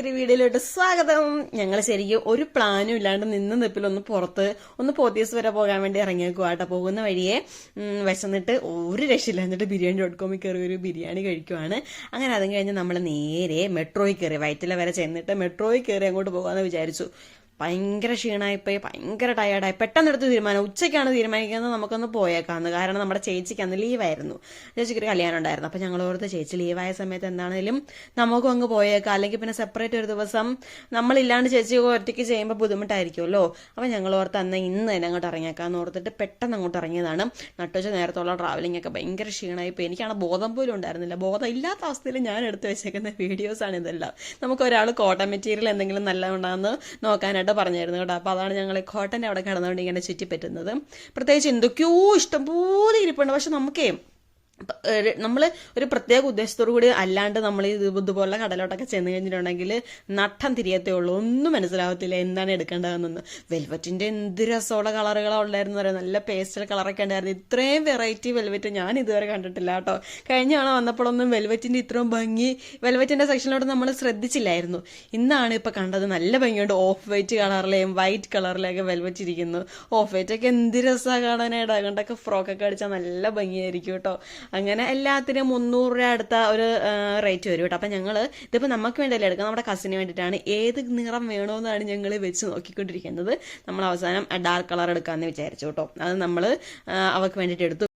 പുതിയൊരു വീഡിയോയിലോട്ട് സ്വാഗതം. ഞങ്ങൾ ശരിക്കും ഒരു പ്ലാനും ഇല്ലാണ്ട് നിന്ന് നിപ്പിൽ ഒന്ന് പുറത്ത് ഒന്ന് പോത്തീസ് വരെ പോകാൻ വേണ്ടി ഇറങ്ങിയേക്കുക കേട്ടോ. പോകുന്ന വഴിയെ വിശന്നിട്ട് ഒരു രക്ഷയില്ല. എന്നിട്ട് ബിരിയാണി ഡോട്ട് കോമിൽ കയറി ഒരു ബിരിയാണി കഴിക്കുവാണ്. അങ്ങനെ അതും കഴിഞ്ഞ് നമ്മൾ നേരെ മെട്രോയിൽ കയറി വയറ്റില വരെ ചെന്നിട്ട് മെട്രോയിൽ കയറി അങ്ങോട്ട് പോകാമെന്ന് വിചാരിച്ചു. ഭയങ്കര ക്ഷീണമായിപ്പോയി ഭയങ്കര ടയേർഡായി പെട്ടെന്ന് എടുത്ത് തീരുമാനം ഉച്ചയ്ക്കാണ് തീരുമാനിക്കുന്നത് നമുക്കൊന്ന് പോയേക്കാന്ന്. കാരണം നമ്മുടെ ചേച്ചിക്ക് അന്ന് ലീവായിരുന്നു ചേച്ചിക്കൊരു കല്യാണം ഉണ്ടായിരുന്നു. അപ്പം ഞങ്ങൾ ഓർത്ത് ചേച്ചി ലീവായ സമയത്ത് എന്താണെങ്കിലും നമുക്കും അങ്ങ് പോയേക്കാം. അല്ലെങ്കിൽ പിന്നെ സെപ്പറേറ്റ് ഒരു ദിവസം നമ്മളില്ലാണ്ട് ചേച്ചി ഒറ്റയ്ക്ക് ചെയ്യുമ്പോൾ ബുദ്ധിമുട്ടായിരിക്കുമല്ലോ. അപ്പം ഞങ്ങൾ ഓർത്ത് അന്ന് ഇന്ന് തന്നെ അങ്ങോട്ട് ഇറങ്ങിയേക്കാന്ന് ഓർത്തിട്ട് പെട്ടെന്ന് അങ്ങോട്ട് ഇറങ്ങിയതാണ്. നട്ടുവച്ച നേരത്തോളം ട്രാവലിംഗ് ഒക്കെ ഭയങ്കര ക്ഷീണമായിപ്പോയി എനിക്കാണ് ബോധം പോലും ഉണ്ടായിരുന്നില്ല. ബോധം ഇല്ലാത്ത അവസ്ഥയിൽ ഞാൻ എടുത്തു വെച്ചേക്കുന്ന വീഡിയോസാണ് ഇതെല്ലാം. നമുക്ക് ഒരാൾ കോട്ടൺ മെറ്റീരിയൽ എന്തെങ്കിലും നല്ല ഉണ്ടാകുന്ന നോക്കാനായിട്ട് പറഞ്ഞായിരുന്നു കേട്ടോ. അപ്പോൾ അതാണ് ഞങ്ങൾ കോട്ടന്റെ അവിടെ കിടന്നുകൊണ്ട് ഇങ്ങനെ ചുറ്റിപ്പറ്റുന്നത്. പ്രത്യേകിച്ച് എന്തൊക്കെയോ ഇഷ്ടംപോലെ ഇരിപ്പുണ്ട്. പക്ഷെ നമുക്കേ നമ്മൾ ഒരു പ്രത്യേക ഉദ്ദേശത്തോടു കൂടി അല്ലാണ്ട് നമ്മൾ ഇത് ഇതുപോലെ കടലോട്ടൊക്കെ ചെന്ന് കഴിഞ്ഞിട്ടുണ്ടെങ്കിൽ നട്ടം തിരിയത്തേ ഉള്ളൂ. ഒന്നും മനസ്സിലാവത്തില്ല എന്താണ് എടുക്കേണ്ടതെന്നൊന്ന്. വെൽവെറ്റിന്റെ എന്ത് രസമുള്ള കളറുകളാണ് ഉണ്ടായിരുന്നു പറയാം നല്ല പേസ്റ്റൽ കളറൊക്കെ ഉണ്ടായിരുന്നു. ഇത്രയും വെറൈറ്റി വെൽവെറ്റ് ഞാൻ ഇതുവരെ കണ്ടിട്ടില്ല കേട്ടോ. കഴിഞ്ഞ തവണ വന്നപ്പോഴൊന്നും വെൽവെറ്റിന്റെ ഇത്രയും ഭംഗി വെൽവറ്റിന്റെ സെക്ഷനിലോട്ട് നമ്മൾ ശ്രദ്ധിച്ചില്ലായിരുന്നു. ഇന്നാണ് ഇപ്പോൾ കണ്ടത് നല്ല ഭംഗിയുണ്ട്. ഓഫ് വൈറ്റ് കളറിലെയും വൈറ്റ് കളറിലെയൊക്കെ വെൽവെറ്റ് ഇരിക്കുന്നു. ഓഫ് വൈറ്റ് ഒക്കെ എന്ത് രസമാണ് കാണാനായിട്ട്. അതുകൊണ്ടൊക്കെ ഫ്രോക്കൊക്കെ അടിച്ചാൽ നല്ല ഭംഗിയായിരിക്കും കേട്ടോ. അങ്ങനെ എല്ലാത്തിനും മുന്നൂറ് രൂപ അടുത്ത ഒരു റേറ്റ് വരും കേട്ടോ. അപ്പം ഞങ്ങൾ ഇതിപ്പോൾ നമുക്ക് വേണ്ടിയല്ലേ എടുക്കുക നമ്മുടെ കസിന് വേണ്ടിയിട്ടാണ് ഏത് നിറം വേണമെന്നാണ് ഞങ്ങൾ വെച്ച് നോക്കിക്കൊണ്ടിരിക്കുന്നത്. നമ്മൾ അവസാനം ഡാർക്ക് കളർ എടുക്കാമെന്ന് വിചാരിച്ചു കേട്ടോ. അത് നമ്മൾ അവർക്ക് വേണ്ടിയിട്ട് എടുത്തു.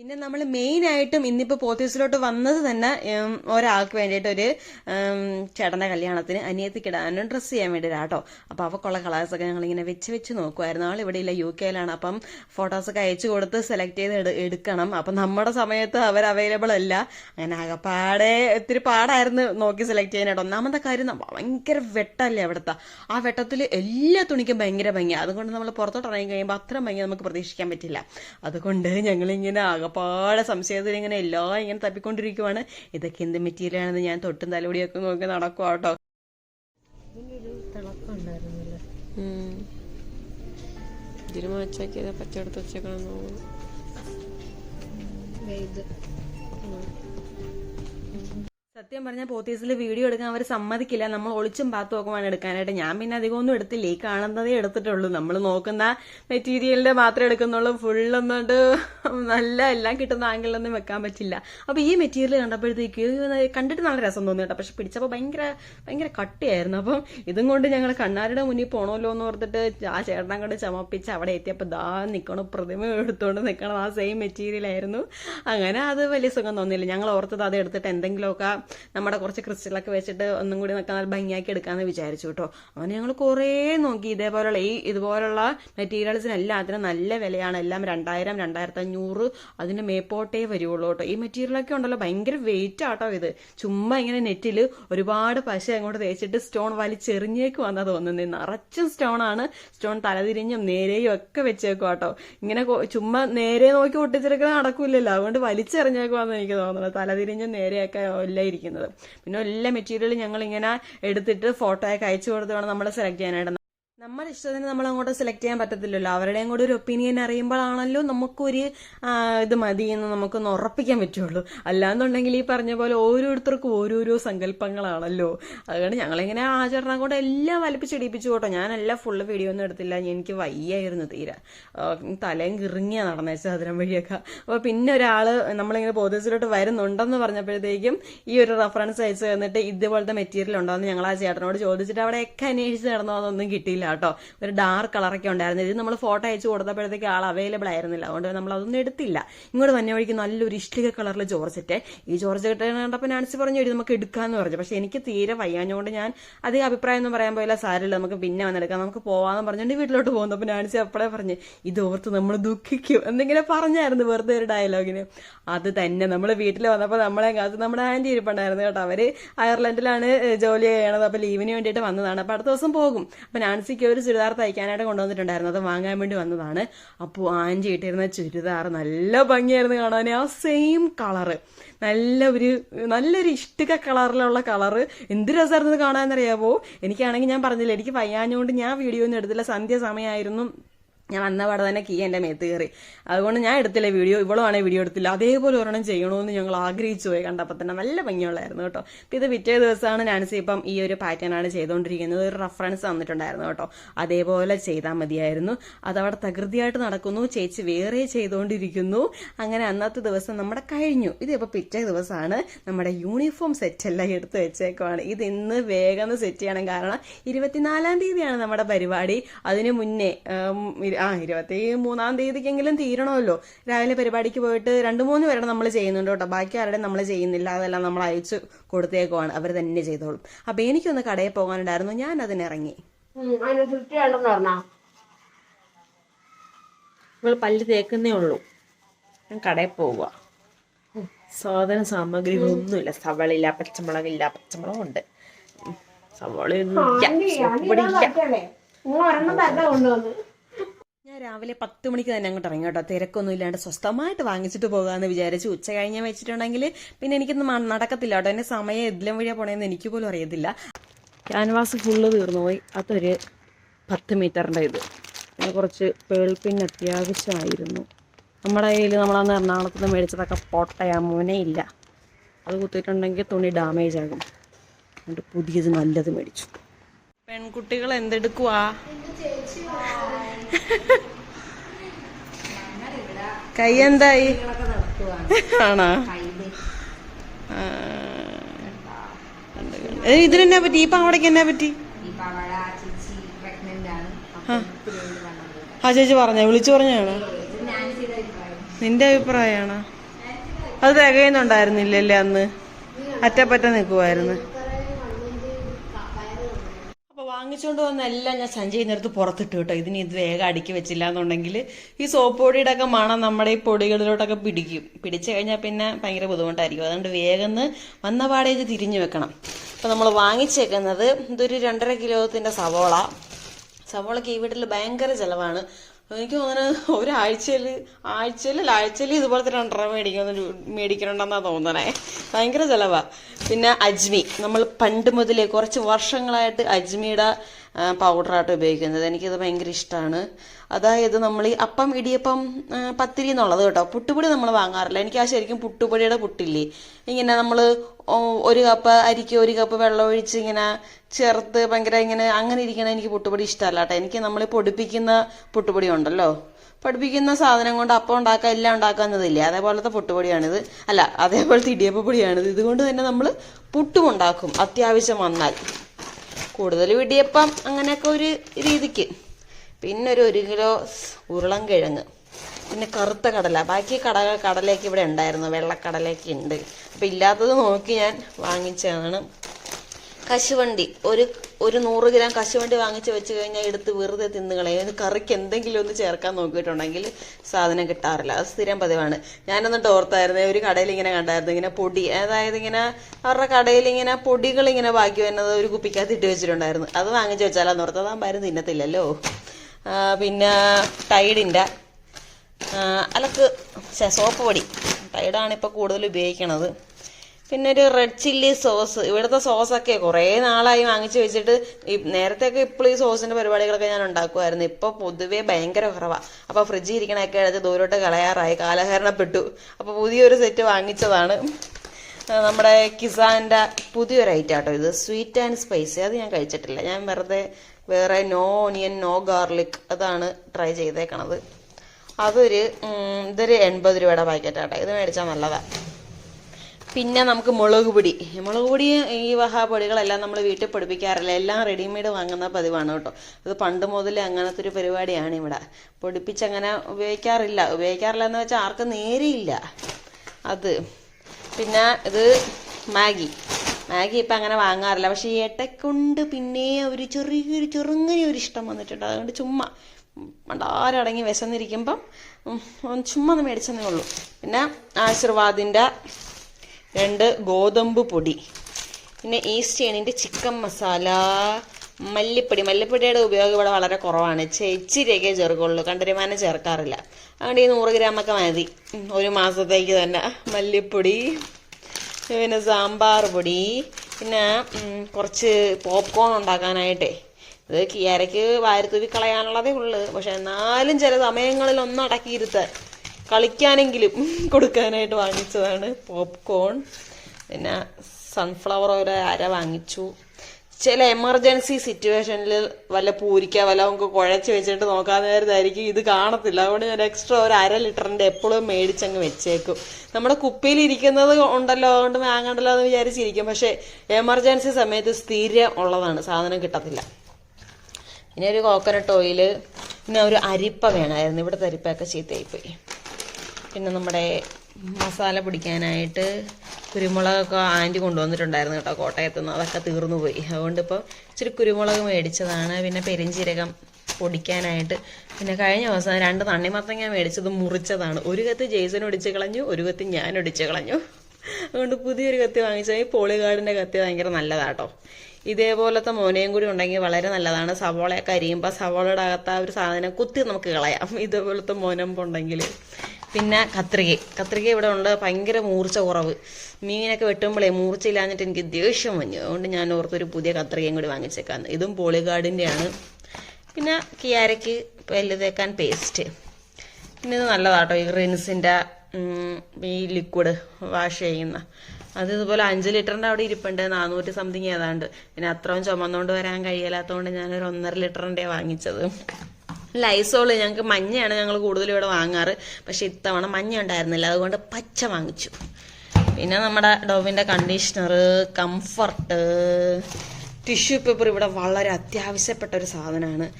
പിന്നെ നമ്മൾ മെയിൻ ആയിട്ടും ഇന്നിപ്പോൾ പോത്തീസിലോട്ട് വന്നത് തന്നെ ഒരാൾക്ക് വേണ്ടിയിട്ട് ഒരു ചേട്ടന്റെ കല്യാണത്തിന് അനിയത്തിക്കിടാനും ഡ്രസ്സ് ചെയ്യാൻ വേണ്ടിയിട്ടാണ് കേട്ടോ അപ്പോൾ അവക്കുള്ള കളേഴ്സൊക്കെ ഞങ്ങളിങ്ങനെ വെച്ച് വെച്ച് നോക്കുമായിരുന്നു ആൾ ഇവിടെ ഇല്ല യു കെയിലാണ് അപ്പം ഫോട്ടോസൊക്കെ അയച്ചു കൊടുത്ത് സെലക്ട് ചെയ്ത് എടുക്കണം. അപ്പം നമ്മുടെ സമയത്ത് അവർ അവൈലബിൾ അല്ല. അങ്ങനെ ആകെപ്പാടെ ഒത്തിരി പാടായിരുന്നു നോക്കി സെലക്ട് ചെയ്യാനായിട്ട്. ഒന്നാമത്തെ കാര്യം ഭയങ്കര വെട്ടല്ലേ അവിടുത്തെ. ആ വെട്ടത്തിൽ എല്ലാ തുണിക്കും ഭയങ്കര ഭംഗിയാണ് അതുകൊണ്ട് നമ്മൾ പുറത്തോട്ട് ഇറങ്ങി കഴിയുമ്പോൾ അത്ര ഭംഗി നമുക്ക് പ്രതീക്ഷിക്കാൻ പറ്റില്ല. അതുകൊണ്ട് ഞങ്ങളിങ്ങനെ ആകപ്പാടെ സംശയത്തിൽ ഇങ്ങനെ എല്ലാം ഇങ്ങനെ തപ്പിക്കൊണ്ടിരിക്കുവാണ്. ഇതൊക്കെ എന്ത് മെറ്റീരിയൽ ആണെന്ന് ഞാൻ തൊട്ടും തലമുടിയൊക്കെ നോക്കി നടക്കുക കേട്ടോ. ഇതിന് മാച്ചാക്കിയത് പച്ചയെടുത്ത് വെച്ചേക്കണം ഇത് സത്യം പറഞ്ഞാൽ പോത്തീസിൽ വീഡിയോ എടുക്കാൻ അവർ സമ്മതിക്കില്ല. നമ്മൾ ഒളിച്ചും പാത്തും ഒക്കെ വേണം എടുക്കാനായിട്ട്. ഞാൻ പിന്നെ അധികം ഒന്നും എടുത്തില്ല. ഈ കാണുന്നതേ എടുത്തിട്ടുള്ളൂ. നമ്മൾ നോക്കുന്ന മെറ്റീരിയലിന്റെ മാത്രമേ എടുക്കുന്നുള്ളൂ. ഫുള്ളൊന്നുകൊണ്ട് നല്ല എല്ലാം കിട്ടുന്ന ആംഗിളിലൊന്നും വെക്കാൻ പറ്റില്ല. അപ്പോൾ ഈ മെറ്റീരിയൽ കണ്ടപ്പോഴത്തേക്ക് കണ്ടിട്ട് നല്ല രസം തോന്നി കേട്ടോ. പക്ഷെ പിടിച്ചപ്പോൾ ഭയങ്കര ഭയങ്കര കട്ടിയായിരുന്നു. അപ്പം ഇതും കൊണ്ട് ഞങ്ങൾ കണ്ണാരുടെ മുന്നിൽ പോണമല്ലോ എന്ന് ഓർത്തിട്ട് ആ ചേട്ടൻ കൊണ്ട് ചമപ്പിച്ച് അവിടെ എത്തിയപ്പോൾ ദാ നിൽക്കണം പ്രതിമ എടുത്തുകൊണ്ട് നിൽക്കണം ആ സെയിം മെറ്റീരിയൽ ആയിരുന്നു. അങ്ങനെ അത് വലിയ സുഖം തോന്നിയില്ല. ഞങ്ങൾ ഓർത്തത് അത് എടുത്തിട്ട് എന്തെങ്കിലുമൊക്കെ നമ്മുടെ കുറച്ച് ക്രിസ്റ്റലൊക്കെ വെച്ചിട്ട് ഒന്നും കൂടി നല്ല ഭംഗിയാക്കി എടുക്കാമെന്ന് വിചാരിച്ചു കേട്ടോ. അങ്ങനെ ഞങ്ങൾ കുറേ നോക്കി. ഇതേപോലുള്ള ഈ ഇതുപോലുള്ള മെറ്റീരിയൽസിന് എല്ലാത്തിനും നല്ല വിലയാണ്. എല്ലാം രണ്ടായിരം രണ്ടായിരത്തി അഞ്ഞൂറ് അതിന് മേപ്പോട്ടേ വരുള്ളൂ കേട്ടോ. ഈ മെറ്റീരിയലൊക്കെ ഉണ്ടല്ലോ ഭയങ്കര വെയിറ്റ് ആട്ടോ ഇത്. ചുമ്മാ ഇങ്ങനെ നെറ്റിൽ ഒരുപാട് പശ അങ്ങോട്ട് തേച്ചിട്ട് സ്റ്റോൺ വലിച്ചെറിഞ്ഞേക്ക് വന്നാ തോന്നുന്നത് നിറച്ചും സ്റ്റോൺ ആണ്. സ്റ്റോൺ തലതിരിഞ്ഞും നേരെയും ഒക്കെ വെച്ചേക്കും കേട്ടോ. ഇങ്ങനെ ചുമ്മാ നേരെ നോക്കി ഒട്ടിച്ചെടുക്കാൻ നടക്കൂലല്ലോ അതുകൊണ്ട് വലിച്ചെറിഞ്ഞേക്കുവാന്ന് എനിക്ക് തോന്നുന്നത് തലതിരിഞ്ഞും നേരെയൊക്കെ എല്ലാം പിന്നെ എല്ലാ മെറ്റീരിയലും ഞങ്ങൾ ഇങ്ങനെ എടുത്തിട്ട് ഫോട്ടോ ഒക്കെ അയച്ചു കൊടുത്ത് വേണം നമ്മൾ സെലക്ട് ചെയ്യാനായിട്ട്. നമ്മുടെ ഇഷ്ടത്തിന് നമ്മൾ അങ്ങോട്ട് സെലക്ട് ചെയ്യാൻ പറ്റത്തില്ലല്ലോ. അവരുടെയും കൂടെ ഒരു ഒപ്പീനിയൻ അറിയുമ്പോഴാണല്ലോ നമുക്കൊരു ഇത് മതി എന്ന് നമുക്കൊന്ന് ഉറപ്പിക്കാൻ പറ്റുള്ളൂ. അല്ലാന്നുണ്ടെങ്കിൽ ഈ പറഞ്ഞ പോലെ ഓരോരുത്തർക്കും ഓരോരോ സങ്കല്പങ്ങളാണല്ലോ. അതുകൊണ്ട് ഞങ്ങളിങ്ങനെ ആചരണം കൊണ്ട് എല്ലാം വലിപ്പിച്ചിടിപ്പിച്ചു കേട്ടോ. ഞാനെല്ലാം ഫുള്ള് വീഡിയോ ഒന്നും എടുത്തില്ല. എനിക്ക് വയ്യായിരുന്നു തീരെ. തലയും കിറങ്ങിയാ നടന്ന ചതുരം വഴിയൊക്കെ. അപ്പോൾ പിന്നെ ഒരാൾ നമ്മളിങ്ങനെ ബോധസിലോട്ട് വരുന്നുണ്ടെന്ന് പറഞ്ഞപ്പോഴത്തേക്കും ഈ ഒരു റെഫറൻസ് അയച്ചു തന്നിട്ട് ഇതുപോലത്തെ മെറ്റീരിയൽ ഉണ്ടോ എന്ന് ഞങ്ങൾ ആ ചേട്ടനോട് ചോദിച്ചിട്ട് അവിടെയൊക്കെ അന്വേഷിച്ച് നടന്നോ അതൊന്നും കിട്ടിയില്ല. കേട്ടോ. ഒരു ഡാർക്ക് കളറൊക്കെ ഉണ്ടായിരുന്നു. ഇത് നമ്മൾ ഫോട്ടോ അയച്ചു കൊടുത്തപ്പോഴത്തേക്ക് ആൾ അവൈലബിൾ ആയിരുന്നില്ല. അതുകൊണ്ട് നമ്മൾ അതൊന്നും എടുത്തില്ല. ഇങ്ങോട്ട് വന്ന വഴിക്ക് നല്ലൊരു ഇഷ്ടിക കളറിൽ ജോർജറ്റ്. ഈ ജോർജറ്റ് കണ്ടപ്പോൾ നാൻസി പറഞ്ഞു ഒരു നമുക്ക് എടുക്കാന്ന് പറഞ്ഞു. പക്ഷെ എനിക്ക് തീരെ വയ്യാഞ്ഞുകൊണ്ട് ഞാൻ അധികം അഭിപ്രായം ഒന്നും പറയാൻ പോയില്ല. സാരില്ല നമുക്ക് പിന്നെ വന്നെടുക്കാം നമുക്ക് പോവാന്ന് പറഞ്ഞുകൊണ്ട് വീട്ടിലോട്ട് പോകുന്നു. അപ്പോൾ നാൻസി അപ്പോഴേ പറഞ്ഞു ഇത് ഓർത്ത് നമ്മൾ ദുഃഖിക്കും. എന്തെങ്കിലും പറഞ്ഞായിരുന്നു വെറുതെ ഒരു ഡയലോഗിന് അത് തന്നെ നമ്മൾ വീട്ടിൽ വന്നപ്പോൾ നമ്മളെ കാത്ത് നമ്മുടെ ആന്റി ഇരിപ്പുണ്ടായിരുന്നു കേട്ടോ. അവർ അയർലൻഡിലാണ് ജോലി ചെയ്യണത്. അപ്പോൾ ലീവിന് വേണ്ടിയിട്ട് വന്നതാണ്. അപ്പോൾ അടുത്ത ദിവസം പോകും. അപ്പോൾ നാൻസിക്ക് ഒരു ചുരിദാർ തയ്ക്കാനായിട്ട് കൊണ്ടുവന്നിട്ടുണ്ടായിരുന്നു അത് വാങ്ങാൻ വേണ്ടി വന്നതാണ്. അപ്പോൾ ആന്റി ഇട്ടിരുന്ന ചുരിദാർ നല്ല ഭംഗിയായിരുന്നു കാണാൻ ആ സെയിം കളറ് നല്ല ഒരു നല്ലൊരു ഇഷ്ടിക കളറിലുള്ള കളറ് എന്ത് രസമായിരുന്നു കാണാൻ കാണാനറിയാവോ എനിക്കാണെങ്കിൽ ഞാൻ പറഞ്ഞില്ല എനിക്ക് വയ്യാഞ്ഞുകൊണ്ട് ഞാൻ വീഡിയോ ഒന്നും എടുത്തില്ല. സന്ധ്യ സമയമായിരുന്നു ഞാൻ വന്ന തന്നെ കീ എന്റെ മേത്ത് കയറി. അതുകൊണ്ട് ഞാൻ എടുത്തില്ല വീഡിയോ. ഇവളും വീഡിയോ എടുത്തില്ല. അതേപോലെ ഒരെണ്ണം ചെയ്യണമെന്ന് ഞങ്ങൾ ആഗ്രഹിച്ചു പോയി കണ്ടപ്പോൾ തന്നെ. നല്ല ഭംഗിയുള്ളായിരുന്നു കേട്ടോ. അപ്പം ഇത് പിറ്റേ ദിവസമാണ് നാൻസി ഇപ്പം ഈ ഒരു പാറ്റേൺ ആണ് ചെയ്തുകൊണ്ടിരിക്കുന്നത് ഒരു റെഫറൻസ് തന്നിട്ടുണ്ടായിരുന്നു കേട്ടോ. അതേപോലെ ചെയ്താൽ മതിയായിരുന്നു. അതവിടെ തകൃതിയായിട്ട് നടക്കുന്നു. ചേച്ചി വേറെ ചെയ്തുകൊണ്ടിരിക്കുന്നു അങ്ങനെ അന്നത്തെ ദിവസം നമ്മുടെ കഴിഞ്ഞു. ഇതിപ്പോൾ പിറ്റേ ദിവസമാണ്. നമ്മുടെ യൂണിഫോം സെറ്റ് എല്ലാം എടുത്ത് വെച്ചേക്കുവാണ്. ഇത് ഇന്ന് വേഗം സെറ്റ് ചെയ്യണം. കാരണം ഇരുപത്തിനാലാം തീയതിയാണ് നമ്മുടെ പരിപാടി. അതിന് മുന്നേ ആ ഇരുപത്തി മൂന്നാം തീയതിക്കെങ്കിലും തീരണമല്ലോ. രാവിലെ പരിപാടിക്ക് പോയിട്ട് രണ്ട് മൂന്ന് പേരുടെ നമ്മൾ ചെയ്യുന്നുണ്ട് കേട്ടോ. ബാക്കി ആരുടെയും നമ്മൾ ചെയ്യുന്നില്ല. അതെല്ലാം നമ്മൾ അയച്ചു കൊടുത്തേക്കുവാണ്. അവർ തന്നെ ചെയ്തോളും. അപ്പൊ എനിക്കൊന്ന് കടയിൽ പോകാനുണ്ടായിരുന്നു. ഞാൻ അതിനിറങ്ങി. നമ്മൾ പല്ല് തേക്കുന്നേ ഉള്ളൂ. ഞാൻ കടയിൽ പോവുക സാധന സാമഗ്രികളൊന്നുമില്ല. സവളില്ല പച്ചമുളകില്ല പച്ചമുളകുണ്ട് ഉണ്ട്. സവളയൊന്നും ഇല്ല. ഇവിടെ ഇല്ല ഒരെണ്ണം തന്നെ കൊണ്ടുവന്ന് ഞാൻ രാവിലെ പത്ത് മണിക്ക് തന്നെ അങ്ങോട്ട് ഇറങ്ങി കേട്ടോ. തിരക്കൊന്നും ഇല്ലാണ്ട് സ്വസ്ഥമായിട്ട് വാങ്ങിച്ചിട്ട് പോകാമെന്ന് വിചാരിച്ചു ഉച്ച കഴിഞ്ഞ് വെച്ചിട്ടുണ്ടെങ്കിൽ പിന്നെ എനിക്കൊന്നും നടക്കത്തില്ല കേട്ടോ. എന്റെ സമയം ഇതിലും വഴിയാ പോണേന്ന് എനിക്ക് പോലും അറിയത്തില്ല. ക്യാൻവാസ് ഫുള്ള് തീർന്നു പോയി അതൊരു പത്ത് മീറ്ററിന്റെ ഇത്. പിന്നെ കുറച്ച് പേൾപ്പിൻ അത്യാവശ്യമായിരുന്നു. നമ്മുടെ കയ്യിൽ നമ്മളന്ന് എറണാകുളത്ത് നിന്ന് മേടിച്ചതൊക്കെ പൊട്ടയാ മോനെ ഇല്ല. അത് കുത്തിയിട്ടുണ്ടെങ്കിൽ തുണി ഡാമേജ് ആകും. അതുകൊണ്ട് പുതിയത് നല്ലത് മേടിച്ചു. പെൺകുട്ടികൾ എന്തെടുക്കുവാ? കൈ എന്തായി ആണോ ഇതിനെന്നാ പറ്റി? ഈ പാവടക്ക് എന്നാ പറ്റി? ആ. ചേച്ചി പറഞ്ഞ. വിളിച്ചു പറഞ്ഞാണോ നിന്റെ അഭിപ്രായമാണോ? അത് തികയുന്നുണ്ടായിരുന്നില്ലല്ലേ അന്ന്? അറ്റപ്പറ്റ നിൽക്കുമായിരുന്നു അപ്പൊ വാങ്ങിച്ചുകൊണ്ട് വന്ന എല്ലാം ഞാൻ സഞ്ജയ് നേരത്ത് പുറത്തിട്ട് കേട്ടോ. ഇതിന് ഇത് വേഗം അടുക്കി വെച്ചില്ല എന്നുണ്ടെങ്കിൽ ഈ സോപ്പ് പൊടിയുടെ ഒക്കെ മണം നമ്മുടെ ഈ പൊടികളിലോട്ടൊക്കെ പിടിക്കും. പിടിച്ചു കഴിഞ്ഞാൽ പിന്നെ ഭയങ്കര ബുദ്ധിമുട്ടായിരിക്കും. അതുകൊണ്ട് വേഗം വന്ന പാടെ ഇത് തിരിഞ്ഞു വെക്കണം. അപ്പോൾ നമ്മൾ വാങ്ങിച്ചേക്കുന്നത് ഇതൊരു രണ്ടര കിലോത്തിന്റെ സവോള. സവോളയ്ക്ക് ഈ വീട്ടിൽ ഭയങ്കര ചെലവാണ്. എനിക്ക് തോന്നുന്നത് ഒരാഴ്ചയിൽ ആഴ്ചയിൽ ആഴ്ചയിൽ ഇതുപോലത്തെ രണ്ടെണ്ണം മേടിക്കുന്ന മേടിക്കണമെന്നാ തോന്നണേ. ഭയങ്കര ചിലവാ. പിന്നെ അജ്മി നമ്മൾ പണ്ട് മുതലേ കുറച്ച് വർഷങ്ങളായിട്ട് അജ്മിയുടെ പൗഡറായിട്ട് ഉപയോഗിക്കുന്നത്. എനിക്കത് ഭയങ്കര ഇഷ്ടമാണ് അതായത് നമ്മൾ ഈ അപ്പം ഇടിയപ്പം പത്തിരി എന്നുള്ളത് കേട്ടോ പുട്ടുപൊടി നമ്മൾ വാങ്ങാറില്ല. എനിക്ക് ആ ശരിക്കും പുട്ടുപൊടിയുടെ പുട്ടില്ലേ. ഇങ്ങനെ നമ്മൾ ഒരു കപ്പ് അരിക്ക് ഒരു കപ്പ് വെള്ളം ഒഴിച്ച് ഇങ്ങനെ ചേർത്ത് ഭയങ്കര ഇങ്ങനെ അങ്ങനെ ഇരിക്കണ എനിക്ക് പുട്ടുപൊടി ഇഷ്ടമല്ല കേട്ടോ. എനിക്ക് നമ്മൾ പൊടിപ്പിക്കുന്ന പുട്ടുപൊടി ഉണ്ടല്ലോ. പഠിപ്പിക്കുന്ന സാധനം കൊണ്ട് അപ്പം ഉണ്ടാക്കാൻ എല്ലാം ഉണ്ടാക്കാവുന്നതില്ലേ അതേപോലത്തെ പുട്ടുപൊടിയാണിത്. അല്ല അതേപോലത്തെ ഇടിയപ്പ പൊടിയാണിത്. ഇതുകൊണ്ട് തന്നെ നമ്മൾ പുട്ടും ഉണ്ടാക്കും അത്യാവശ്യം വന്നാൽ. കൂടുതൽ ഇടിയപ്പം അങ്ങനെയൊക്കെ ഒരു രീതിക്ക്. പിന്നെ ഒരു ഒരു കിലോ ഉരുളൻ കിഴങ്ങ്. പിന്നെ കറുത്ത കടല. ബാക്കി കട കടലേക്ക് ഇവിടെ ഉണ്ടായിരുന്നു. വെള്ളക്കടലേക്ക് ഉണ്ട്. അപ്പം ഇല്ലാത്തത് നോക്കി ഞാൻ വാങ്ങിച്ചതാണ്. കശുവണ്ടി. ഒരു ഒരു നൂറ് ഗ്രാം കശുവണ്ടി വാങ്ങിച്ച് വെച്ച് കഴിഞ്ഞാൽ എടുത്ത് വെറുതെ തിന്നുകളയും ഇത് കറിക്ക് എന്തെങ്കിലും ഒന്ന് ചേർക്കാൻ നോക്കിയിട്ടുണ്ടെങ്കിൽ സാധനം കിട്ടാറില്ല. അത് സ്ഥിരം പതിവാണ്. ഞാനൊന്നിട്ട് ഓർത്തായിരുന്നു ഒരു കടയിൽ ഇങ്ങനെ കണ്ടായിരുന്നു. ഇങ്ങനെ പൊടി അതായത് ഇങ്ങനെ അവരുടെ കടയിൽ ഇങ്ങനെ പൊടികൾ ഇങ്ങനെ ബാക്കി വരുന്നത് ഒരു കുപ്പിക്കകത്ത് ഇട്ട് വെച്ചിട്ടുണ്ടായിരുന്നു. അത് വാങ്ങിച്ച് വെച്ചാലാന്ന് ഓർത്തത്. മരുന്ന് തിന്നത്തില്ലല്ലോ. ആ, പിന്നെ ടൈഡിന്റെ അലക്ക് സോപ്പ് പൊടി. ടൈഡാണ് ഇപ്പോൾ കൂടുതൽ ഉപയോഗിക്കണത്. പിന്നെ ഒരു റെഡ് ചില്ലി സോസ് ഇവിടുത്തെ സോസൊക്കെ കുറേ നാളായി വാങ്ങിച്ചു വെച്ചിട്ട് നേരത്തെയൊക്കെ ഇപ്പോൾ ഈ സോസിന്റെ പരിപാടികളൊക്കെ ഞാൻ ഉണ്ടാക്കുമായിരുന്നു ഇപ്പോൾ പൊതുവേ ഭയങ്കര കുറവാണ് അപ്പോൾ ഫ്രിഡ്ജിൽ ഇരിക്കണൊക്കെ എടുത്ത് ദൂരോട്ട് കളയാറായി. കാലഹരണപ്പെട്ടു. അപ്പോൾ പുതിയൊരു സെറ്റ് വാങ്ങിച്ചതാണ്. നമ്മുടെ കിസാന്റെ പുതിയൊരു ഐറ്റം ആട്ടോ ഇത്. സ്വീറ്റ് ആൻഡ് സ്പൈസി അത് ഞാൻ കഴിച്ചിട്ടില്ല. ഞാൻ വെറുതെ വേറെ നോ ഓണിയൻ നോ ഗാർലിക് അതാണ് ട്രൈ ചെയ്തേക്കണത്. അതൊരു ഇതൊരു എൺപത് രൂപയുടെ പാക്കറ്റ് ആട്ടോ. ഇത് മേടിച്ചാൽ നല്ലതാണ് പിന്നെ നമുക്ക് മുളക് പൊടി. മുളക് പൊടി ഈ വഹ പൊടികളെല്ലാം നമ്മൾ വീട്ടിൽ പൊടിപ്പിക്കാറില്ല. എല്ലാം റെഡിമെയ്ഡ് വാങ്ങുന്ന പതിവാണ് കേട്ടോ. ഇത് പണ്ട് മുതലേ അങ്ങനത്തെ ഒരു പരിപാടിയാണ് ഇവിടെ. പൊടിപ്പിച്ചങ്ങനെ ഉപയോഗിക്കാറില്ല. ഉപയോഗിക്കാറില്ല എന്ന് വെച്ചാൽ ആർക്കും നേരെയില്ല. അത്. പിന്നെ ഇത് മാഗി. മാഗി ഇപ്പം അങ്ങനെ വാങ്ങാറില്ല. പക്ഷേ ഏട്ടക്കൊണ്ട് പിന്നെ ഒരു ചെറിയൊരു ചെറുങ്ങനെ ഒരു ഇഷ്ടം വന്നിട്ടുണ്ട്. അതുകൊണ്ട് ചുമ്മാ മണ്ടാരടങ്ങി വിശന്നിരിക്കുമ്പം ചുമ്മാ ഒന്ന് മേടിച്ചെന്നേ ഉള്ളൂ. പിന്നെ ആശീർവാദിന്റെ രണ്ട് ഗോതമ്പ് പൊടി. പിന്നെ ഈസ്റ്റ് ഏണിന്റെ ചിക്കൻ മസാല മല്ലിപ്പൊടി. മല്ലിപ്പൊടിയുടെ ഉപയോഗം ഇവിടെ വളരെ കുറവാണ്. ഇച്ചിരിയൊക്കെ ചേർക്കുള്ളൂ. കണ്ടരുമാനം ചേർക്കാറില്ല. അതുകൊണ്ട് ഈ നൂറ് ഗ്രാമൊക്കെ മതി. ഒരു മാസത്തേക്ക് തന്നെ മല്ലിപ്പൊടി പിന്നെ സാമ്പാർ പൊടി പിന്നെ കുറച്ച് പോപ്കോൺ ഉണ്ടാക്കാനായിട്ടേ. ഇത് കിയാരയ്ക്ക് വാരിത്തൂവി കളയാനുള്ളതേ ഉള്ളു. പക്ഷെ എന്നാലും ചില സമയങ്ങളിൽ ഒന്ന് അടക്കിയിരുത്താൻ കളിക്കാനെങ്കിലും കൊടുക്കാനായിട്ട് വാങ്ങിച്ചതാണ് പോപ്കോൺ പിന്നെ സൺഫ്ലവർ ഓയിൽ അര വാങ്ങിച്ചു. ചില എമർജൻസി സിറ്റുവേഷനിൽ വല്ല പൂരിക്ക വല്ല നമുക്ക് കുഴച്ച് വെച്ചിട്ട് നോക്കാൻ നേരത്തായിരിക്കും ഇത് കാണത്തില്ല. അതുകൊണ്ട് ഞാൻ എക്സ്ട്രാ ഒരു അര ലിറ്ററിന്റെ എപ്പോഴും മേടിച്ചങ്ങ് വെച്ചേക്കും. നമ്മുടെ കുപ്പിയിൽ ഇരിക്കുന്നത് ഉണ്ടല്ലോ അതുകൊണ്ട് വാങ്ങണ്ടല്ലോ എന്ന് വിചാരിച്ചിരിക്കും. പക്ഷെ എമർജൻസി സമയത്ത് സ്ഥിരം ഉള്ളതാണ്. സാധനം കിട്ടത്തില്ല. പിന്നെ ഒരു കോക്കനട്ട് ഓയിൽ പിന്നെ ഒരു അരിപ്പ വേണമായിരുന്നു. ഇവിടുത്തെ അരിപ്പയൊക്കെ ചീത്തയായിപ്പോയി. പിന്നെ നമ്മുടെ മസാല പിടിക്കാനായിട്ട് കുരുമുളകൊക്കെ ആന്റി കൊണ്ടുവന്നിട്ടുണ്ടായിരുന്നു കേട്ടോ കോട്ടയത്ത് നിന്ന് അതൊക്കെ തീർന്നു പോയി അതുകൊണ്ട് ഇപ്പോൾ ഇച്ചിരി കുരുമുളക് മേടിച്ചതാണ്. പിന്നെ പെരിഞ്ചീരകം പൊടിക്കാനായിട്ട്. പിന്നെ കഴിഞ്ഞ ദിവസം രണ്ട് തണ്ണിമത്തങ്ങ മേടിച്ചത് മുറിച്ചതാണ്. ഒരു കത്ത് ജെയ്സൺ ഒടിച്ച് കളഞ്ഞു ഒരു കത്ത് ഞാൻ ഒടിച്ച് കളഞ്ഞു. അതുകൊണ്ട് പുതിയൊരു കത്തി വാങ്ങിച്ചാൽ പോളിഗാർഡിന്റെ കത്തി ഭയങ്കര നല്ലതാട്ടോ. ഇതേപോലത്തെ മോനയും കൂടി ഉണ്ടെങ്കിൽ വളരെ നല്ലതാണ്. സവോളയൊക്കെ അരിയുമ്പോൾ സവോളയുടെ അകത്ത് ആ ഒരു സാധനം കുത്തി നമുക്ക് കളയാം. ഇതേപോലത്തെ മോനമ്പുണ്ടെങ്കിൽ പിന്നെ കത്രിക. കത്രിക ഇവിടെ ഉണ്ട്. ഭയങ്കര മൂർച്ച കുറവ്. മീനൊക്കെ വെട്ടുമ്പോഴേ മൂർച്ചയില്ലാഞ്ഞിട്ട് എനിക്ക് ദേഷ്യം വന്നു. അതുകൊണ്ട് ഞാൻ ഓർത്തൊരു പുതിയ കത്രികയും കൂടി വാങ്ങിച്ചേക്കാന്ന്. ഇതും പോളിഗാർഡിന്റെയാണ് പിന്നെ കിയാരയ്ക്ക് പല്ല് തേക്കാൻ പേസ്റ്റ്. പിന്നെ ഇത് നല്ലതാട്ടോ. ഈ റിൻസിന്റെ ഈ ലിക്വിഡ് വാഷ് ചെയ്യുന്ന. അത് ഇതുപോലെ അഞ്ച് ലിറ്ററിന്റെ അവിടെ ഇരിപ്പുണ്ട്. നാനൂറ്റി സംതിങ് ഏതാണ്ട്. പിന്നെ അത്രയും ചുമന്നുകൊണ്ട് വരാൻ കഴിയില്ലാത്തതുകൊണ്ട് ഞാനൊരു ഒന്നര ലിറ്ററിന്റെ വാങ്ങിച്ചത്. ലൈസോൾ ഞങ്ങൾക്ക് മഞ്ഞയാണ് ഞങ്ങൾ കൂടുതലും ഇവിടെ വാങ്ങാറ്. പക്ഷെ ഇത്തവണ മഞ്ഞ ഉണ്ടായിരുന്നില്ല. അതുകൊണ്ട് പച്ച വാങ്ങിച്ചു. പിന്നെ നമ്മുടെ ഡോവിന്റെ കണ്ടീഷണർ കംഫർട്ട് ടിഷ്യൂ പേപ്പർ ഇവിടെ വളരെ അത്യാവശ്യപ്പെട്ട ഒരു സാധനമാണ്.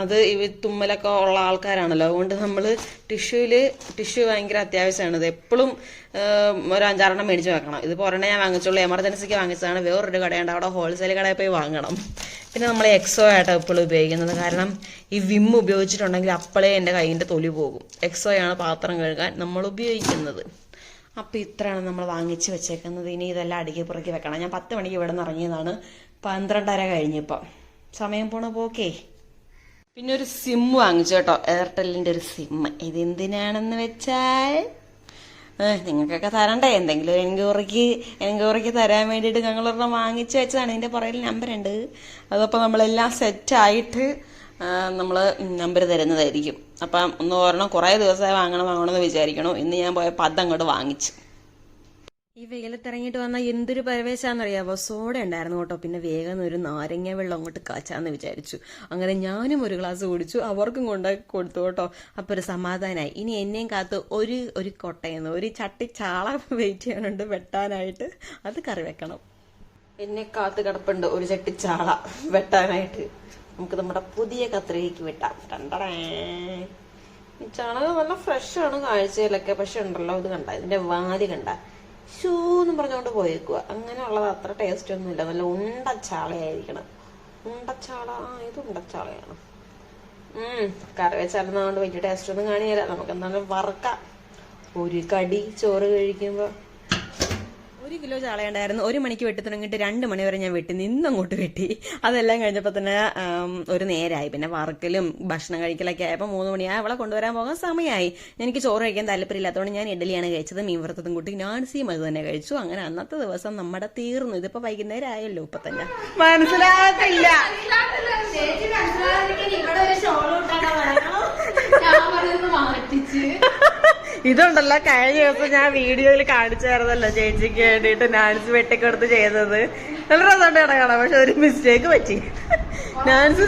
അത് ഇവ തുമ്മലൊക്കെ ഉള്ള ആൾക്കാരാണല്ലോ. അതുകൊണ്ട് നമ്മൾ ടിഷ്യൂവിൽ ടിഷ്യൂ ഭയങ്കര അത്യാവശ്യമാണ് ഇത് എപ്പോഴും ഒരു അഞ്ചാറെണ്ണം മേടിച്ച് വെക്കണം. ഇത് ഒരെണ്ണം ഞാൻ വാങ്ങിച്ചുള്ളൂ. എമർജൻസിക്ക് വാങ്ങിച്ചതാണ്. വേറൊരു കടയുണ്ട്. അവിടെ ഹോൾസെയിൽ കടയിൽ പോയി വാങ്ങണം. പിന്നെ നമ്മൾ എക്സോ ആയിട്ടാണ് എപ്പോഴും ഉപയോഗിക്കുന്നത്. കാരണം ഈ വിം ഉപയോഗിച്ചിട്ടുണ്ടെങ്കിൽ അപ്പോഴേ എന്റെ കൈയിന്റെ തൊലി പോകും. എക്സോയാണ് പാത്രം കഴുകാൻ നമ്മൾ ഉപയോഗിക്കുന്നത്. അപ്പോൾ ഇത്രയാണ് നമ്മൾ വാങ്ങിച്ച് വെച്ചേക്കുന്നത്. ഇനി ഇതെല്ലാം അടുക്കി പുറക്കി വെക്കണം. ഞാൻ പത്ത് മണിക്ക് ഇവിടെ നിന്ന് ഇറങ്ങിയതാണ്. പന്ത്രണ്ടര കഴിഞ്ഞിപ്പം സമയം പോണ പോക്കേ. പിന്നെ ഒരു സിം വാങ്ങിച്ചു കേട്ടോ. എയർടെല്ലിന്റെ ഒരു സിം ഇതെന്തിനാണെന്ന് വെച്ചാൽ നിങ്ങൾക്കൊക്കെ തരണ്ടേ? എന്തെങ്കിലും ഒരു എൻക്വയറിക്ക് എൻക്വയറിക്ക് തരാൻ വേണ്ടിയിട്ട് ഞങ്ങളൊരെണ്ണം വാങ്ങിച്ചു വെച്ചതാണ്. ഇതിന്റെ പുറകിൽ നമ്പർ ഉണ്ട്. അതപ്പോൾ നമ്മളെല്ലാം സെറ്റായിട്ട് നമ്മൾ നമ്പർ തരുന്നതായിരിക്കും. അപ്പം ഒന്ന് ഓരോ കുറേ ദിവസമായി വാങ്ങണം വാങ്ങണമെന്ന് വിചാരിക്കണു. ഇന്ന് ഞാൻ പോയപ്പോൾ അതങ്ങോട്ട് വാങ്ങിച്ചു. ഈ വെയിലത്തിറങ്ങിയിട്ട് വന്നാൽ എന്തൊരു പരവേശാന്നറിയാവോ? സോഡ ഉണ്ടായിരുന്നു കേട്ടോ. പിന്നെ വേഗം ഒരു നാരങ്ങ വെള്ളം അങ്ങോട്ട് കാച്ചാന്ന് വിചാരിച്ചു. അങ്ങനെ ഞാനും ഒരു ഗ്ലാസ് കുടിച്ചു. അവർക്കും കൊണ്ടാക്കി കൊടുത്തു കേട്ടോ. അപ്പൊ ഒരു സമാധാനമായി ഇനി എന്നെയും കാത്ത് ഒരു ഒരു കൊട്ടയെന്ന് ഒരു ചട്ടി ചാള വെയിറ്റ് ചെയ്യാനുണ്ട് വെട്ടാനായിട്ട്. അത് കറി വെക്കണം. എന്നെ കാത്ത് കിടപ്പുണ്ട് ഒരു ചട്ടി ചാള വെട്ടാനായിട്ട്. നമുക്ക് നമ്മുടെ പുതിയ കത്രികയ്ക്ക് വെട്ടാം. ഈ ചാണകം നല്ല ഫ്രഷ് ആണ് കാഴ്ചയിലൊക്കെ. പക്ഷെ ഉണ്ടല്ലോ ഇത് കണ്ട. ഇതിന്റെ വാതി കണ്ട. ഷൂ എന്നും പറഞ്ഞുകൊണ്ട് പോയേക്കുക അങ്ങനെയുള്ളത് അത്ര ടേസ്റ്റ് ഒന്നുമില്ല നല്ല ഉണ്ടച്ചാളയായിരിക്കണം. ഉണ്ടച്ചാള ഇത് ഉണ്ടച്ചാളയാണ്. കറി വെച്ചാലെന്നുകൊണ്ട് വലിയ ടേസ്റ്റ് ഒന്നും കാണിയില്ല നമുക്ക് എന്തായാലും വറക്കാം. ഒരു കടി ചോറ് കഴിക്കുമ്പോ ഒരു കിലോ ചാളയുണ്ടായിരുന്നു. ഒരു മണിക്ക് വെട്ടി തുടങ്ങിയിട്ട് രണ്ട് മണി വരെ ഞാൻ വെട്ടി. നിന്നങ്ങോട്ട് വെട്ടി. അതെല്ലാം കഴിഞ്ഞപ്പോൾ തന്നെ ഒരു നേരമായി പിന്നെ വറക്കലും ഭക്ഷണം കഴിക്കലൊക്കെ ആയപ്പോൾ മൂന്ന് മണിയായി അവളെ കൊണ്ടുവരാൻ പോകാൻ സമയമായി എനിക്ക് ചോറ് കഴിക്കാൻ താല്പര്യമില്ലാത്തതുകൊണ്ട് ഞാൻ ഇഡലിയാണ് കഴിച്ചത് മീൻ വറുത്തതും കൂട്ടി. നാൻസിയും അത് തന്നെ കഴിച്ചു. അങ്ങനെ അന്നത്തെ ദിവസം നമ്മുടെ തീർന്നു. ഇതിപ്പോൾ വൈകുന്നേരം ആയല്ലോ ഇപ്പൊ തന്നെ. മനസ്സിലാകത്തില്ല. ഇവിടെ ഒരു ഷോൾ ഇട്ടാണ് ഞാൻ പറയുന്നത് മാറ്റിച്ച്. ഇതുണ്ടല്ലോ കഴിഞ്ഞ ദിവസം ഞാൻ വീഡിയോയിൽ കാണിച്ചായിരുന്നല്ലോ ചേച്ചിക്ക് വേണ്ടിയിട്ട് നാൻസ് വെട്ടിക്കൊടുത്ത് ചെയ്തത്. നല്ല അതുകൊണ്ട് കിടക്കണം പക്ഷെ ഒരു മിസ്റ്റേക്ക് പറ്റി. നാൻസ്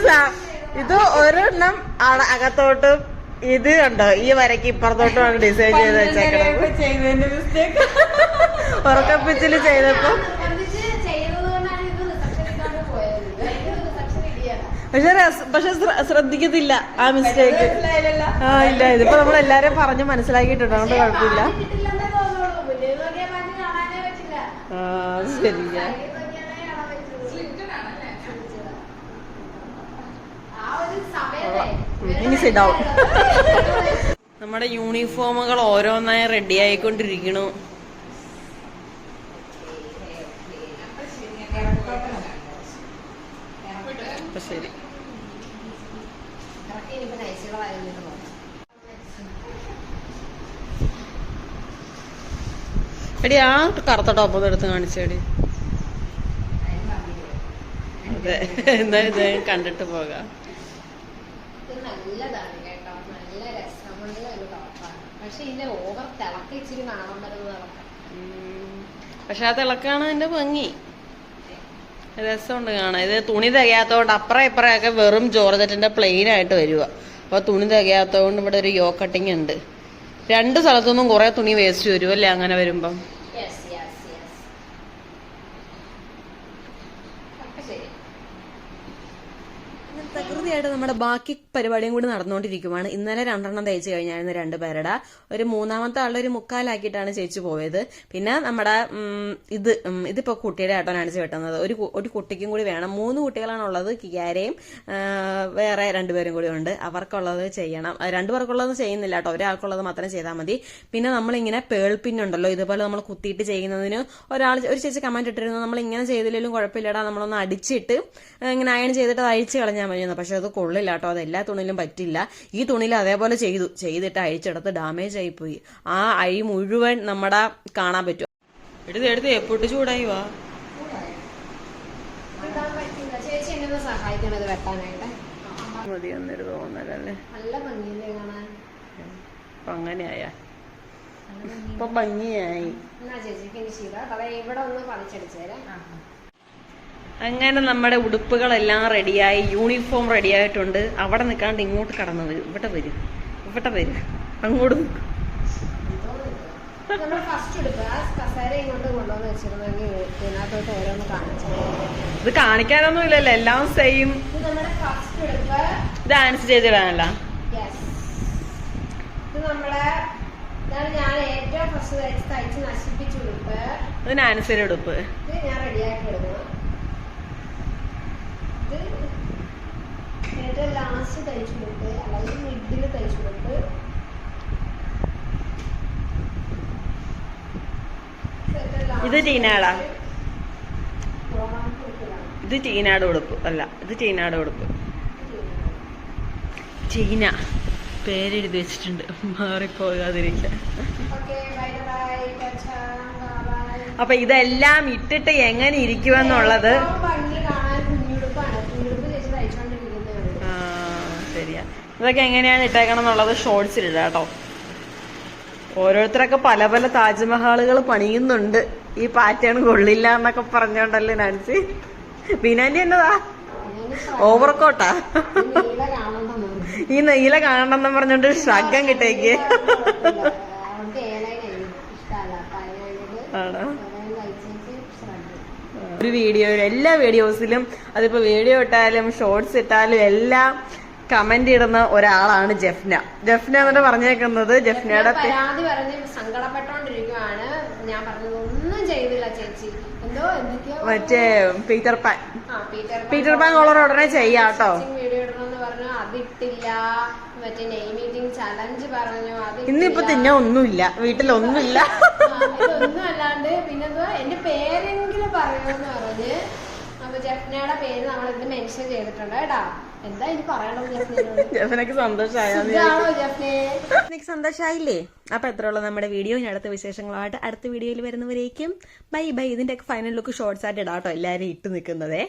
ഇത് ഒരെണ്ണം അകത്തോട്ടും ഇത് കണ്ടോ ഈ വരയ്ക്ക് ഇപ്പുറത്തോട്ടുമാണ് ഡിസൈൻ ചെയ്ത് വെച്ചേക്കണം ഉറക്കപ്പിച്ചിൽ ചെയ്തപ്പോ നിർബന്ധിച്ച് ചെയ്തത് കൊണ്ടാണ് ഇത് റിസപ്ഷൻ ഇട്ടാണ്ട് പോയത് ഇത് റിസപ്ഷൻ ഇടിയാണ് പക്ഷെ പക്ഷെ ശ്രദ്ധിക്കത്തില്ല ആ മിസ്റ്റേക്ക് ആ ഇല്ല ഇതിപ്പോ നമ്മൾ എല്ലാരും പറഞ്ഞ് മനസ്സിലാക്കിയിട്ടുണ്ട്. അതുകൊണ്ട് കുഴപ്പമില്ല. ആ നമ്മുടെ യൂണിഫോമുകൾ ഓരോന്നായി റെഡി ആയിക്കൊണ്ടിരിക്കണു അപ്പൊ ശരി. എടി ആ കറുത്ത ടോപ്പ് ഒന്ന് എടുത്ത് കാണിച്ചേടി അതെ. എന്തായാലും ഇത് കണ്ടിട്ട് പോകാം. നല്ലതാണ് കേട്ടോ. നല്ല രസമുള്ള ഒരു ടോപ്പാണ്. പക്ഷെ ഇതിന്റെ ഓവർ തിളക്കം ഇച്ചിരി നാണം വരുന്ന തിളക്കം പക്ഷെ ആ തിളക്കാണ് അതിന്റെ ഭംഗി. രസമുണ്ട് കാണാൻ. ഇത് തുണി തികയാത്തോണ്ട് അപ്പുറം ഇപ്പുറമൊക്കെ വെറും ജോർജറ്റിന്റെ പ്ലെയിൻ ആയിട്ട് വരുക അപ്പൊ തുണി തികയാത്തോണ്ട് ഇവിടെ ഒരു യോ കട്ടിങ് ഉണ്ട്. രണ്ട് സ്ഥലത്തുനിന്നും കുറെ തുണി വേസ്റ്റ് വരുമല്ലേ അങ്ങനെ വരുമ്പം യെസ് യെസ് യെസ് ഒക്കെ ശരി തകൃതിയായിട്ട് നമ്മുടെ ബാക്കി പരിപാടിയും കൂടി നടന്നുകൊണ്ടിരിക്കുവാണ്. ഇന്നലെ രണ്ടെണ്ണം തയ്ച്ചു കഴിഞ്ഞായിരുന്നു രണ്ട് പേരുടെ. ഒരു മൂന്നാമത്തെ ആളൊരു മുക്കാലാക്കിയിട്ടാണ് ചേച്ചി പോയത്. പിന്നെ നമ്മുടെ ഇത് ഇതിപ്പോ കുട്ടിയുടെ ആട്ടോനാണ് വെട്ടുന്നത് ഒരു ഒരു കുട്ടിക്കും കൂടി വേണം. മൂന്ന് കുട്ടികളാണ് ഉള്ളത് കിയാരയും വേറെ രണ്ടുപേരും കൂടി ഉണ്ട്. അവർക്കുള്ളത് ചെയ്യണം. രണ്ടുപേർക്കുള്ളത് ചെയ്യുന്നില്ല കേട്ടോ. ഒരാൾക്കുള്ളത് മാത്രം ചെയ്താൽ മതി. പിന്നെ നമ്മളിങ്ങനെ പേൾ പിന്നുണ്ടല്ലോ ഇതുപോലെ നമ്മൾ കുത്തിയിട്ട് ചെയ്യുന്നതിന് ഒരാൾ ഒരു ചേച്ചി കമന്റ് ഇട്ടിരുന്നു. നമ്മൾ ഇങ്ങനെ ചെയ്തില്ലെങ്കിലും കുഴപ്പമില്ലടാ. നമ്മളൊന്ന് അടിച്ചിട്ട് ഇങ്ങനെ അയൺ ചെയ്തിട്ട് അത് അഴിച്ചു കളഞ്ഞാൽ മതിയെന്ന്. പക്ഷെ അത് കൊള്ളില്ല കേട്ടോ അത് എല്ലാ തുണിയിലും പറ്റില്ല. ഈ തുണിയിൽ അതേപോലെ ചെയ്തു ചെയ്തിട്ട് അഴിച്ചെടുത്ത് ഡാമേജ് ആയിപ്പോയി ആ അഴി മുഴുവൻ നമ്മുടെ കാണാൻ പറ്റും. എടുത്ത് എടുത്ത് എപ്പോട്ട് ചൂടായി വാ. ചേച്ചി എന്നെ ഒന്ന് സഹായിക്കണത് വെട്ടാനായിട്ട്. മതി എന്നൊരു തോന്നലല്ലേ? നല്ല ഭംഗിയല്ലേ കാണാൻ? അപ്പൊ അങ്ങനെയായ. ഇപ്പൊ ഭംഗിയായി. എന്നാ ചേച്ചിക്ക് ഇനി ശീല അതെ ഇവിടെ ഒന്ന് പറിച്ചടിച്ചേരാ അങ്ങനെ നമ്മുടെ ഉടുപ്പുകളെല്ലാം റെഡിയായി യൂണിഫോം റെഡിയായിട്ടുണ്ട്. അവിടെ നിൽക്കാണ്ട് ഇങ്ങോട്ട് കടന്നു വരും ഇവിടെ വരും. ഇവിടെ വരും. അങ്ങോട്ടും നമ്മൾ ഫസ്റ്റ് കസേര ഇങ്ങോട്ട് കൊണ്ടുവന്ന് വെച്ചിരുന്നെങ്കിൽ ഇതിനകത്തോട്ട് ഓരോന്ന് കാണിച്ചു. ഇത് കാണിക്കാനൊന്നും ഇല്ലല്ലോ എല്ലാം സെയിം ഡാൻസ് ചെയ്തിടാനല്ല. ഇത് നമ്മളെ ഞാൻ ഏറ്റവും ഫസ്റ്റ് തയ്ച്ച് തയ്ച്ച് നശിപ്പിച്ചു ഉടുപ്പ്. ഞാൻ റെഡിയാക്കി എടുക്കണം. ഇത് എന്നിട്ട് ലാസ്റ്റ് തയ്ച്ചു കൊടുത്ത് അല്ലെങ്കിൽ മിഡിൽ തയ്ച്ചു കൊടുത്ത്. ഇത് ടീനാടാ. ഇത് ടീനാട് ഉടുപ്പ്. അല്ല ഇത് ടീനാട് ഉടുപ്പ്. ടീന. പേരെഴുതി വെച്ചിട്ടുണ്ട്. മാറിപ്പോകാതിരിക്കാൻ. ബൈ. അപ്പൊ ഇതെല്ലാം ഇട്ടിട്ട് എങ്ങനെ ഇരിക്കുമെന്നുള്ളത് ഭംഗി കാണാൻ കുഞ്ഞുടുപ്പാണ് കുഞ്ഞുടുപ്പ് ചേച്ചി തയ്ച്ചുകൊണ്ടിരിക്കുന്നത് ആ ശരിയാ ഇതൊക്കെ എങ്ങനെയാണ് ഇട്ടേക്കണം എന്നുള്ളത് ഷോർട്സിലിടാം കേട്ടോ. ഓരോരുത്തരൊക്കെ പല പല താജ്മഹാളുകൾ പണിയുന്നുണ്ട്. ഈ പാറ്റേൺ കൊള്ളില്ല എന്നൊക്കെ പറഞ്ഞോണ്ടല്ലേ നാൻസി? ബിനാൻഡി എന്നതാ? കാണണമെന്നു ഈ നീല കാണണം പറഞ്ഞോണ്ട് ശ്രഗം കിട്ടേക്ക്. ഒരു വീഡിയോയിൽ എല്ലാ വീഡിയോസിലും അതിപ്പോ വീഡിയോ ഇട്ടാലും ഷോർട്സ് ഇട്ടാലും എല്ലാം കമന്റ് ഇടുന്ന ഒരാളാണ് ജഫ്ന. ജഫ്ന എന്നിട്ട് പറഞ്ഞേക്കുന്നത് ജഫ്നയുടെ പരാതി പറഞ്ഞ് സങ്കടപ്പെട്ടോണ്ടിരിക്കുവാണ് ഞാൻ പറഞ്ഞത് ഒന്നും ചെയ്തില്ല ചേച്ചി. എന്തോ എന്തൊക്കെയോ മറ്റേ Peter Pan. Peter Pan Peter Pan collar ഉടനെ ചെയ്യാട്ടോ വീഡിയോ ഇടണമെന്ന് പറഞ്ഞു. അതിട്ടില്ല. മറ്റേ നെയ് മീറ്റിംഗ് ചലഞ്ച് പറഞ്ഞു. അത് ഇന്നിപ്പോ തിന്നാൻ ഒന്നുമില്ല. വീട്ടിലൊന്നുമില്ല ഇതൊന്നും അല്ലാണ്ട് പിന്നെന്തോ എന്റെ പേരെങ്കിലും പറയുമെന്ന് പറഞ്ഞ്. അപ്പൊ ജഫ്നയുടെ പേര് നമ്മൾ ഇത് മെൻഷൻ ചെയ്തിട്ടുണ്ട് കേട്ടാ. ജഫ്നക്ക് എനിക്ക് സന്തോഷമായില്ലേ? അപ്പൊ എത്രയുള്ള നമ്മുടെ വീഡിയോ. ഇനി അടുത്ത വിശേഷങ്ങളായിട്ട് അടുത്ത വീഡിയോയിൽ വരുന്നവരേക്കും. Bye bye. ഇതിന്റെ ഫൈനൽ ലുക്ക് ഷോർട്സ് ആയിട്ട് ഇടാട്ടോ എല്ലാരും ഇട്ട് നിൽക്കുന്നതേ.